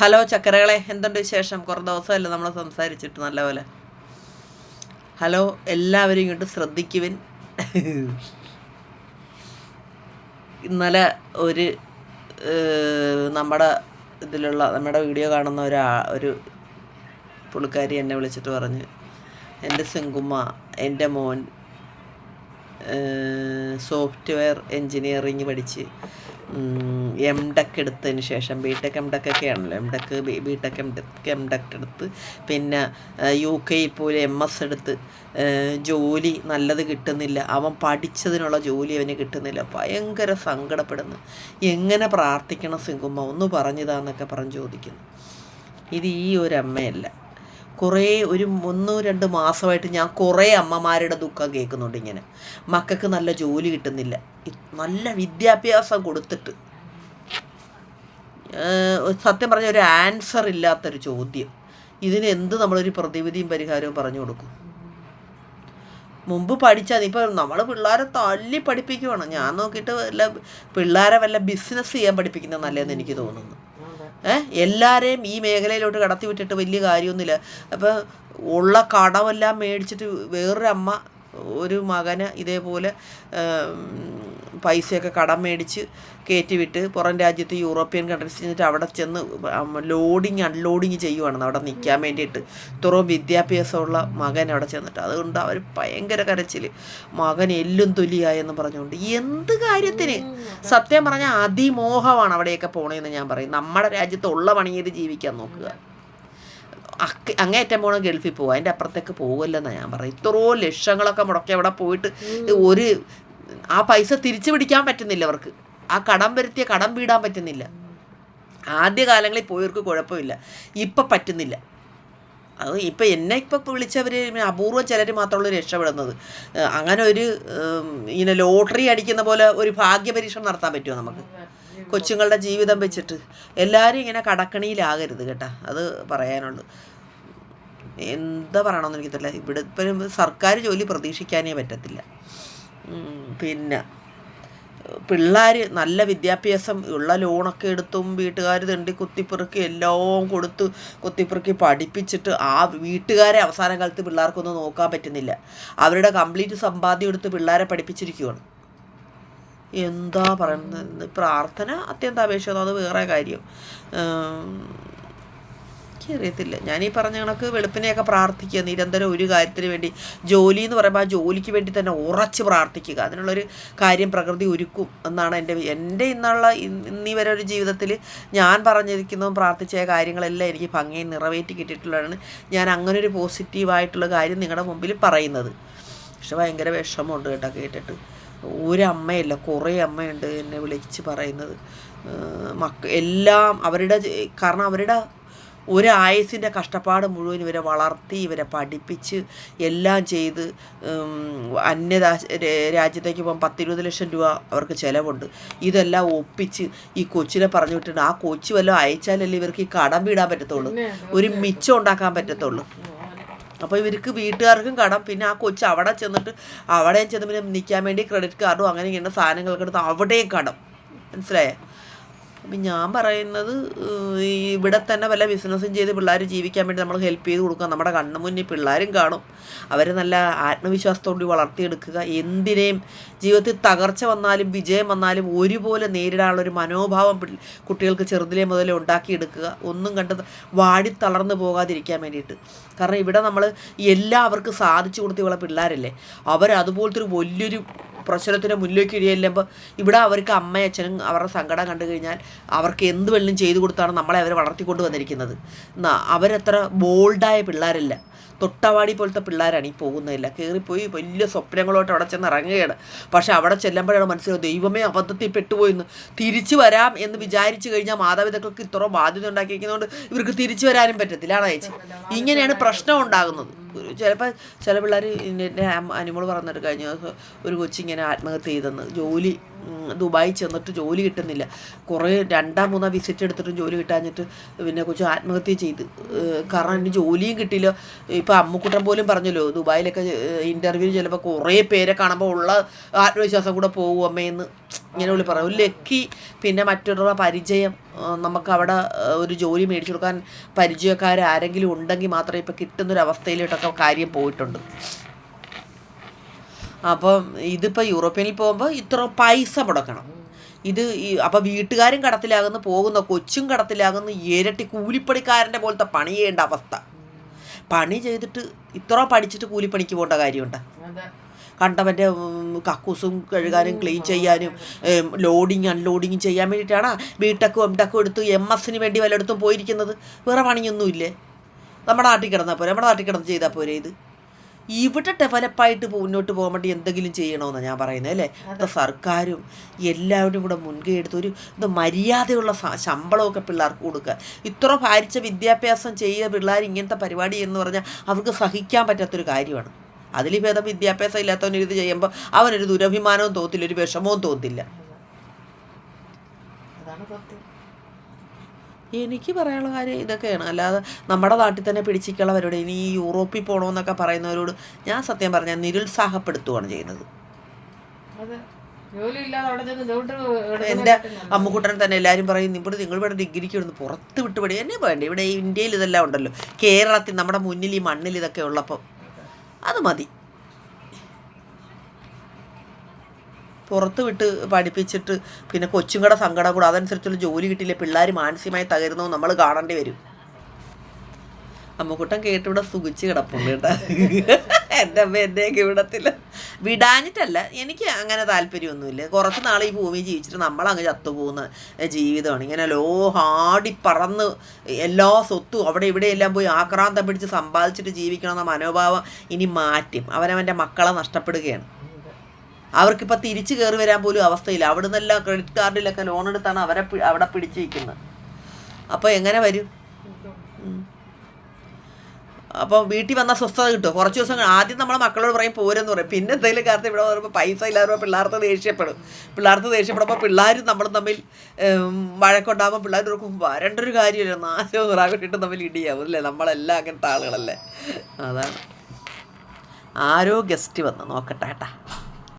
Hello ചക്കരകളെ എന്തുണ്ട് വിശേഷം? കുറേ ദിവസമല്ലേ നമ്മൾ സംസാരിച്ചിട്ട് നല്ലപോലെ. ഹലോ എല്ലാവരും ഇങ്ങോട്ട് ശ്രദ്ധിക്കുവിൻ. ഇന്നലെ ഒരു നമ്മുടെ ഇതിലുള്ള നമ്മുടെ വീഡിയോ കാണുന്ന ഒരു ഒരു പുള്ളിക്കാരി എന്നെ വിളിച്ചിട്ട് പറഞ്ഞ് എന്റെ സിങ്കുമ്മ എന്റെ മോൻ സോഫ്റ്റ്വെയർ എൻജിനീയറിങ് പഠിച്ച് എം ടെക് എടുത്തതിന് ശേഷം ബി ടെക് എം ടെക് ഒക്കെ ആണല്ലോ M tech B tech M tech M tech എടുത്ത് പിന്നെ യു കെയിൽ പോലെ എം എസ് എടുത്ത് ജോലി നല്ലത് കിട്ടുന്നില്ല. അവൻ പഠിച്ചതിനുള്ള ജോലി അവന് കിട്ടുന്നില്ല. ഭയങ്കര സങ്കടപ്പെടുന്നു. എങ്ങനെ പ്രാർത്ഥിക്കണം സിങ്കുമ്മ ഒന്ന് പറഞ്ഞതാന്നൊക്കെ പറഞ്ഞ് ചോദിക്കുന്നു. ഇത് ഈ ഒരു അമ്മയല്ല. കുറേ ഒരു ഒന്ന് രണ്ട് മാസമായിട്ട് ഞാൻ കുറേ അമ്മമാരുടെ ദുഃഖം കേൾക്കുന്നുണ്ട് ഇങ്ങനെ. മക്കൾക്ക് നല്ല ജോലി കിട്ടുന്നില്ല. നല്ല വിദ്യാഭ്യാസം കൊടുത്തിട്ട്. സത്യം പറഞ്ഞ ഒരു ആൻസർ ഇല്ലാത്തൊരു ചോദ്യം. ഇതിന് എന്ത് നമ്മളൊരു പ്രതിവിധിയും പരിഹാരവും പറഞ്ഞു കൊടുക്കും? മുമ്പ് പഠിച്ചാൽ ഇപ്പം നമ്മൾ പിള്ളേരെ തല്ലി പഠിപ്പിക്കുവാണ്. ഞാൻ നോക്കിയിട്ട് വല്ല പിള്ളേരെ വല്ല ബിസിനസ് ചെയ്യാൻ പഠിപ്പിക്കുന്നത് നല്ലതെന്ന് എനിക്ക് തോന്നുന്നു. എല്ലാവരെയും ഈ മേഖലയിലോട്ട് കടത്തി വിട്ടിട്ട് വലിയ കാര്യമൊന്നുമില്ല. അപ്പോൾ ഉള്ള കടമെല്ലാം മേടിച്ചിട്ട് വേറൊരു അമ്മ ഒരു മകന് ഇതേപോലെ പൈസയൊക്കെ കടം മേടിച്ച് കയറ്റി വിട്ട് പുറം രാജ്യത്ത് യൂറോപ്യൻ കൺട്രീസ് ചെന്നിട്ട് അവിടെ ചെന്ന് ലോഡിങ് അൺലോഡിങ് ചെയ്യുവാണെന്ന് അവിടെ നിൽക്കാൻ വേണ്ടിയിട്ട് ഇത്രയും വിദ്യാഭ്യാസമുള്ള മകൻ അവിടെ ചെന്നിട്ട്. അതുകൊണ്ട് അവർ ഭയങ്കര കരച്ചിൽ മകൻ എല്ലും തൊലിയായെന്ന് പറഞ്ഞുകൊണ്ട്. എന്ത് കാര്യത്തിന്? സത്യം പറഞ്ഞാൽ അതിമോഹമാണ് അവിടെയൊക്കെ പോണേന്ന് ഞാൻ പറയും. നമ്മുടെ രാജ്യത്ത് ഉള്ള പണിയത് ജീവിക്കാൻ നോക്കുക. അക്ക അങ്ങേറ്റം പോകണം ഗൾഫിൽ പോകുക അതിന്റെ അപ്പുറത്തേക്ക് പോകുമല്ലെന്നാണ് ഞാൻ പറയും ഇത്രയോ ലക്ഷങ്ങളൊക്കെ മുടക്കി അവിടെ പോയിട്ട് ഒരു ആ പൈസ തിരിച്ചു പിടിക്കാൻ പറ്റുന്നില്ല അവർക്ക്. ആ കടം വരുത്തിയ കടം വീടാൻ പറ്റുന്നില്ല. ആദ്യകാലങ്ങളിൽ പോയവർക്ക് കുഴപ്പമില്ല. ഇപ്പം പറ്റുന്നില്ല. അത് ഇപ്പം എന്നെ ഇപ്പം വിളിച്ചവർ അപൂർവം ചിലർ മാത്രമുള്ള രക്ഷപ്പെടുന്നത്. അങ്ങനെ ഒരു ഇങ്ങനെ ലോട്ടറി അടിക്കുന്ന പോലെ ഒരു ഭാഗ്യപരീക്ഷണം നടത്താൻ പറ്റുമോ നമുക്ക്? കൊച്ചുങ്ങളുടെ ജീവിതം വെച്ചിട്ട് എല്ലാവരും ഇങ്ങനെ കടക്കണിയിലാകരുത് കേട്ടോ. അത് പറയാനുള്ളൂ. എന്താ പറയണമെന്ന് എനിക്ക് തരില്ല ഇവിടെ ഇപ്പം സർക്കാർ ജോലി പ്രതീക്ഷിക്കാനേ പറ്റത്തില്ല. പിന്നെ പിള്ളേർ നല്ല വിദ്യാഭ്യാസം ഉള്ള ലോണൊക്കെ എടുത്തും വീട്ടുകാർ തണ്ടി കുത്തിപ്പെറുക്കി എല്ലാം കൊടുത്ത് കുത്തിപ്പെറുക്കി പഠിപ്പിച്ചിട്ട് ആ വീട്ടുകാരെ അവസാന കാലത്ത് പിള്ളേർക്കൊന്നും നോക്കാൻ പറ്റുന്നില്ല. അവരുടെ കംപ്ലീറ്റ് സമ്പാദ്യം എടുത്ത് പിള്ളേരെ പഠിപ്പിച്ചിരിക്കുവാണ്. എന്താ പറയുന്നത്? പ്രാർത്ഥന അത്യന്താപേക്ഷിതം അത് വേറെ കാര്യം. എനിക്കറിയത്തില്ല. ഞാൻ ഈ പറഞ്ഞ കണക്ക് വെളുപ്പിനെയൊക്കെ പ്രാർത്ഥിക്കുക നിരന്തരം ഒരു കാര്യത്തിന് വേണ്ടി ജോലി എന്ന് പറയുമ്പോൾ ആ ജോലിക്ക് വേണ്ടി തന്നെ ഉറച്ച് പ്രാർത്ഥിക്കുക. അതിനുള്ളൊരു കാര്യം പ്രകൃതി ഒരുക്കും എന്നാണ് എന്റെ എന്റെ ഇന്നുള്ള ഇന്നീ വരെ ഒരു ജീവിതത്തിൽ ഞാൻ പറഞ്ഞിരിക്കുന്നതും പ്രാർത്ഥിച്ച കാര്യങ്ങളെല്ലാം എനിക്ക് ഭംഗിയായി നിറവേറ്റി കിട്ടിയിട്ടുള്ളതാണ്. ഞാൻ അങ്ങനെ ഒരു പോസിറ്റീവായിട്ടുള്ള കാര്യം നിങ്ങളുടെ മുമ്പിൽ പറയുന്നത്. പക്ഷെ ഭയങ്കര വിഷമമുണ്ട് കേട്ടോ കേട്ടിട്ട്. ഒരു അമ്മയല്ല കുറേ അമ്മയുണ്ട് എന്നെ വിളിച്ച് പറയുന്നത്. മക്ക എല്ലാം അവരുടെ കാരണം അവരുടെ ഒരു ആയുസിന്റെ കഷ്ടപ്പാട് മുഴുവൻ ഇവരെ വളർത്തി ഇവരെ പഠിപ്പിച്ച് എല്ലാം ചെയ്ത് അന്യ രാജ്യത്തേക്ക് പോകാൻ പത്തിരുപത് ലക്ഷം രൂപ അവർക്ക് ചിലവുണ്ട്. ഇതെല്ലാം ഒപ്പിച്ച് ഈ കൊച്ചിനെ പറഞ്ഞു വിട്ടിട്ട് ആ കൊച്ചു വല്ലതും അയച്ചാലല്ലേ ഇവർക്ക് ഈ കടം വീടാൻ പറ്റത്തുള്ളൂ. ഒരു മിച്ചം ഉണ്ടാക്കാൻ പറ്റത്തുള്ളൂ. അപ്പോൾ ഇവർക്ക് വീട്ടുകാർക്കും കടം പിന്നെ ആ കൊച്ചു അവിടെ ചെന്നിട്ട് അവിടെയും ചെന്ന് പിന്നെ നിൽക്കാൻ വേണ്ടി ക്രെഡിറ്റ് കാർഡും അങ്ങനെ ഇങ്ങനെ സാധനങ്ങളൊക്കെ എടുത്ത് അവിടെയും കടം മനസ്സിലായേ? അപ്പം ഞാൻ പറയുന്നത് ഇവിടെ തന്നെ വല്ല ബിസിനസ്സും ചെയ്ത് പിള്ളേർ ജീവിക്കാൻ വേണ്ടി നമ്മൾ ഹെൽപ്പ് ചെയ്ത് കൊടുക്കുക. നമ്മുടെ കണ്ണു മുന്നിൽ പിള്ളേരും കാണും. അവരെ നല്ല ആത്മവിശ്വാസത്തോടെ വളർത്തിയെടുക്കുക. എന്തിനേയും ജീവിതത്തിൽ തകർച്ച വന്നാലും വിജയം വന്നാലും ഒരുപോലെ നേരിടാനുള്ള ഒരു മനോഭാവം കുട്ടികൾക്ക് ചെറുതിലേ മുതലേ ഉണ്ടാക്കിയെടുക്കുക. ഒന്നും കണ്ട് വാടി തളർന്നു പോകാതിരിക്കാൻ വേണ്ടിയിട്ട്. കാരണം ഇവിടെ നമ്മൾ എല്ലാവർക്കും സാധിച്ചു കൊടുത്തിയുള്ള പിള്ളേരല്ലേ. അവർ അതുപോലത്തെ ഒരു വലിയൊരു പ്രശ്നത്തിന് മുന്നിലേക്ക് ഇടിയല്ലുമ്പോൾ ഇവിടെ അവർക്ക് അമ്മയും അച്ഛനും അവരുടെ സങ്കടം കണ്ടു കഴിഞ്ഞാൽ അവർക്ക് എന്ത് വെള്ളം ചെയ്തു കൊടുത്താണ് നമ്മളെ അവർ വളർത്തിക്കൊണ്ട് വന്നിരിക്കുന്നത്. അവരത്ര ബോൾഡായ പിള്ളേരല്ല. തൊട്ടവാടി പോലത്തെ പിള്ളേരാണ് ഈ പോകുന്നതില്ല. കയറിപ്പോയി വലിയ സ്വപ്നങ്ങളോട്ട് അവിടെ ചെന്ന് ഇറങ്ങുകയാണ്. പക്ഷേ അവിടെ ചെല്ലുമ്പോഴാണ് മനസ്സിലാവും ദൈവമേ അബദ്ധത്തിൽ പെട്ടുപോയിന്ന് തിരിച്ചു വരാം എന്ന് വിചാരിച്ചു കഴിഞ്ഞാൽ മാതാപിതാക്കൾക്ക് ഇത്ര ബാധ്യത ഉണ്ടാക്കിയിരിക്കുന്നതുകൊണ്ട് ഇവർക്ക് തിരിച്ചു വരാനും പറ്റത്തില്ല. ആണ് ചേച്ചി? ഇങ്ങനെയാണ് പ്രശ്നം ഉണ്ടാകുന്നത്. ഒരു ചിലപ്പോൾ ചില പിള്ളേർ എന്റെ അനിമോൾ പറഞ്ഞിട്ട് കഴിഞ്ഞ ഒരു കൊച്ചിങ്ങനെ ആത്മഹത്യ ചെയ്തെന്ന്. ജോലി ദുബായി ചെന്നിട്ട് ജോലി കിട്ടുന്നില്ല. കുറേ രണ്ടാം മൂന്നാം വിസിറ്റ് എടുത്തിട്ടും ജോലി കിട്ടാഞ്ഞിട്ട് പിന്നെ കൊച്ചു ആത്മഹത്യ ചെയ്ത്. കാരണം എന്റെ ജോലിയും കിട്ടിയില്ല. ഇപ്പം അമ്മുക്കുട്ടൻ പോലും പറഞ്ഞല്ലോ ദുബായിലൊക്കെ ഇന്റർവ്യൂ ചിലപ്പോൾ കുറേ പേരെ കാണുമ്പോൾ ഉള്ള ആത്മവിശ്വാസം കൂടെ പോകും അമ്മയെന്ന് ഇങ്ങനെ വിളി പറയും. ഒരു ലക്കി പിന്നെ മറ്റുള്ള പരിചയം നമുക്ക് അവിടെ ഒരു ജോലി മേടിച്ചു കൊടുക്കാൻ പരിചയക്കാർ ആരെങ്കിലും ഉണ്ടെങ്കിൽ മാത്രമേ ഇപ്പം കിട്ടുന്നൊരവസ്ഥയിലോട്ടൊക്കെ കാര്യം പോയിട്ടുണ്ട്. അപ്പം ഇതിപ്പോൾ യൂറോപ്യനിൽ പോകുമ്പോൾ ഇത്ര പൈസ മുടക്കണം. ഇത് ഈ അപ്പം വീട്ടുകാരും കടത്തിലാകുന്നു പോകുന്ന കൊച്ചും കടത്തിലാകുന്നു ഇരട്ടി കൂലിപ്പണിക്കാരന്റെ പോലത്തെ പണി ചെയ്യേണ്ട അവസ്ഥ. പണി ചെയ്തിട്ട് ഇത്ര പഠിച്ചിട്ട് കൂലിപ്പണിക്ക് പോകേണ്ട കാര്യമുണ്ട്. കണ്ടവന്റെ കക്കൂസും കഴുകാനും ക്ലീൻ ചെയ്യാനും ലോഡിങ് അൺലോഡിങ് ചെയ്യാൻ വേണ്ടിയിട്ടാണ് ബിടെക്കും എം ടെക്കും എടുത്ത് എം എസിന് വേണ്ടി വല്ലയിടത്തും പോയിരിക്കുന്നത്. വേറെ പണിയൊന്നുമില്ലേ? നമ്മുടെ നാട്ടിൽ കിടന്നാൽ പോരെ നമ്മുടെ നാട്ടിൽ കിടന്ന് ചെയ്താൽ പോരെ ഇത്. ഇവിടെ ഡെവലപ്പായിട്ട് മുന്നോട്ട് പോകാൻ വേണ്ടി എന്തെങ്കിലും ചെയ്യണമെന്നാണ് ഞാൻ പറയുന്നത് അല്ലേ? ഇപ്പം സർക്കാരും എല്ലാവരും കൂടെ മുൻകൈ എടുത്ത് ഒരു ഇത് മര്യാദയുള്ള ശമ്പളമൊക്കെ പിള്ളേർക്ക് കൊടുക്കുക. ഇത്ര ഭാരിച്ച വിദ്യാഭ്യാസം ചെയ്യുക പിള്ളേർ ഇങ്ങനത്തെ പരിപാടി എന്ന് പറഞ്ഞാൽ അവർക്ക് സഹിക്കാൻ പറ്റാത്തൊരു കാര്യമാണ്. അതിൽ ഭേദം വിദ്യാഭ്യാസം ഇല്ലാത്തവന് ഇത് ചെയ്യുമ്പോൾ അവനൊരു ദുരഭിമാനവും തോന്നില്ല ഒരു വിഷമവും തോന്നില്ല അതാണ് സത്യം. എനിക്ക് പറയാനുള്ള കാര്യം ഇതൊക്കെയാണ്. അല്ലാതെ നമ്മുടെ നാട്ടിൽ തന്നെ പിടിച്ചിക്കളവരോട് ഇനി ഈ യൂറോപ്പിൽ പോകണമെന്നൊക്കെ പറയുന്നവരോട് ഞാൻ സത്യം പറഞ്ഞാൽ നിരുത്സാഹപ്പെടുത്തുകയാണ് ചെയ്യുന്നത്. എന്റെ അമ്മുക്കുട്ടനെ തന്നെ എല്ലാവരും പറയും ഇവിടെ നിങ്ങൾ ഇവിടെ ഡിഗ്രിക്ക് ഇവിടുന്ന് പുറത്ത് വിട്ടുപടി എന്നെ വേണ്ട ഇവിടെ ഇന്ത്യയിൽ ഇതെല്ലാം ഉണ്ടല്ലോ. കേരളത്തിൽ നമ്മുടെ മുന്നിൽ ഈ മണ്ണിൽ ഇതൊക്കെ ഉള്ളപ്പോൾ അത് മതി. പുറത്ത് വിട്ട് പഠിപ്പിച്ചിട്ട് പിന്നെ കൊച്ചുങ്ങളുടെ സങ്കടം കൂടെ അതനുസരിച്ചുള്ള ജോലി കിട്ടിയില്ലേ? പിള്ളേർ മാനസികമായി തകരുന്നു നമ്മൾ കാണേണ്ടി വരും. അമ്മുക്കുട്ടൻ കേട്ടിവിടെ സുഖിച്ച് കിടപ്പുണ്ട് കേട്ടോ. എന്റെ അമ്മ എന്നെയൊക്കെ ഇവിടത്തില്ല വിടാഞ്ഞിട്ടല്ല എനിക്ക് അങ്ങനെ താല്പര്യമൊന്നുമില്ല. കുറച്ച് നാൾ ഈ ഭൂമി ജീവിച്ചിട്ട് നമ്മളങ്ങ് ചത്തുപോകുന്ന ജീവിതമാണ്. ഇങ്ങനെ ലോ ഹാടി പറന്ന് എല്ലാ സ്വത്തും അവിടെ ഇവിടെ എല്ലാം പോയി ആക്രാന്തം പിടിച്ച് സമ്പാദിച്ചിട്ട് ജീവിക്കണമെന്ന മനോഭാവം ഇനി മാറ്റും. അവനവന്റെ മക്കളെ നഷ്ടപ്പെടുകയാണ്. അവർക്കിപ്പോൾ തിരിച്ചു കയറി വരാൻ പോലും അവസ്ഥയില്ല. അവിടെ നിന്നെല്ലാം ക്രെഡിറ്റ് കാർഡിലൊക്കെ ലോൺ എടുത്താണ് അവരെ അവിടെ പിടിച്ചിരിക്കുന്നത്. അപ്പോൾ എങ്ങനെ വരും. അപ്പോൾ വീട്ടിൽ വന്നാൽ സ്വസ്ഥത കിട്ടും കുറച്ച് ദിവസം ആദ്യം നമ്മളെ മക്കളോട് പറയും പോരെന്ന് പറയും. പിന്നെ എന്തെങ്കിലും കാലത്ത് ഇവിടെ വരുമ്പോൾ പൈസ ഇല്ലാതെ പിള്ളേർക്ക് ദേഷ്യപ്പെടും. പിള്ളേർക്ക് ദേഷ്യപ്പെടുമ്പോൾ പിള്ളേരും നമ്മളും തമ്മിൽ വഴക്കുണ്ടാകുമ്പോൾ പിള്ളേർ ഓർക്കും വരണ്ടൊരു കാര്യമില്ല നാശവും നിറാവിട്ടിട്ട് തമ്മിൽ ഇടിയാവും അല്ലേ? നമ്മളെല്ലാം അങ്ങനത്തെ ആളുകളല്ലേ? അതാണ്. ആരോ ഗസ്റ്റ് വന്ന് നോക്കട്ടെ കേട്ടാ.